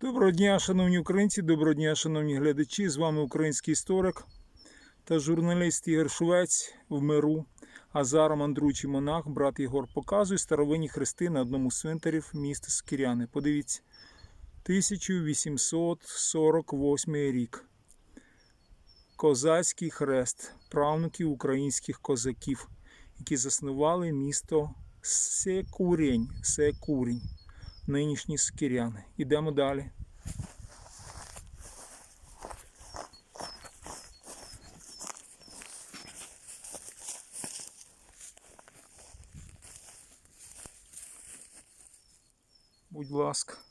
Доброго дня, шановні українці, доброго дня, шановні глядачі. З вами український історик та журналіст Ігор Швець в миру. А зараз мандруючий монах, брат Єгор, показує старовинні хрести на одному з цвинтарів міста Скіряни. Подивіться, 1848 рік. Козацький хрест правнуків українських козаків, які заснували місто Секурень. Секурень нинішні скіряни. Ідемо далі. Будь ласка.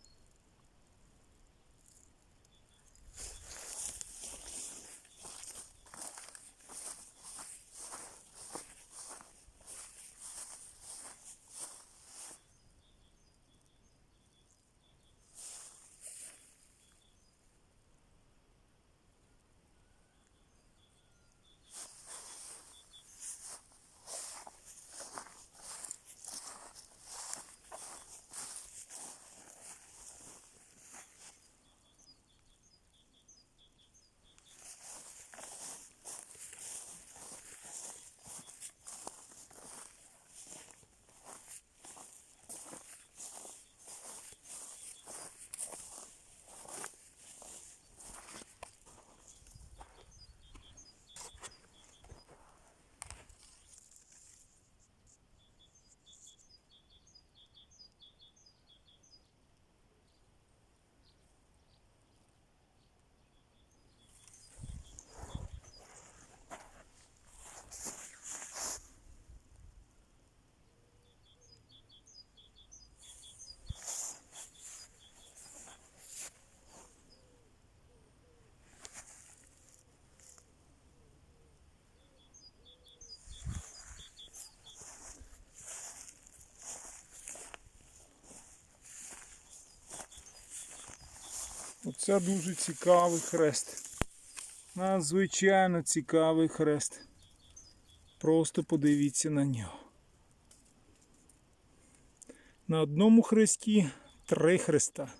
Оце дуже цікавий хрест. Надзвичайно цікавий хрест. Просто подивіться на нього. На одному хресті три хреста.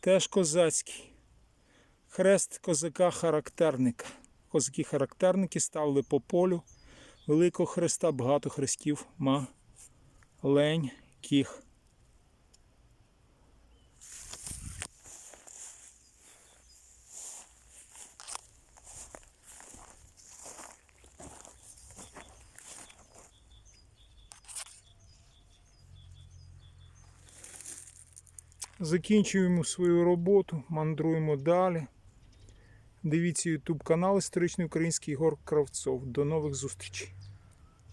Теж козацький. Хрест козака-характерника. Козаки-характерники ставили по полю великого хреста, багато хрестів маленьких. Закінчуємо свою роботу, мандруємо далі. Дивіться YouTube канал Історичний Український Ігор Кравцов. До нових зустрічей!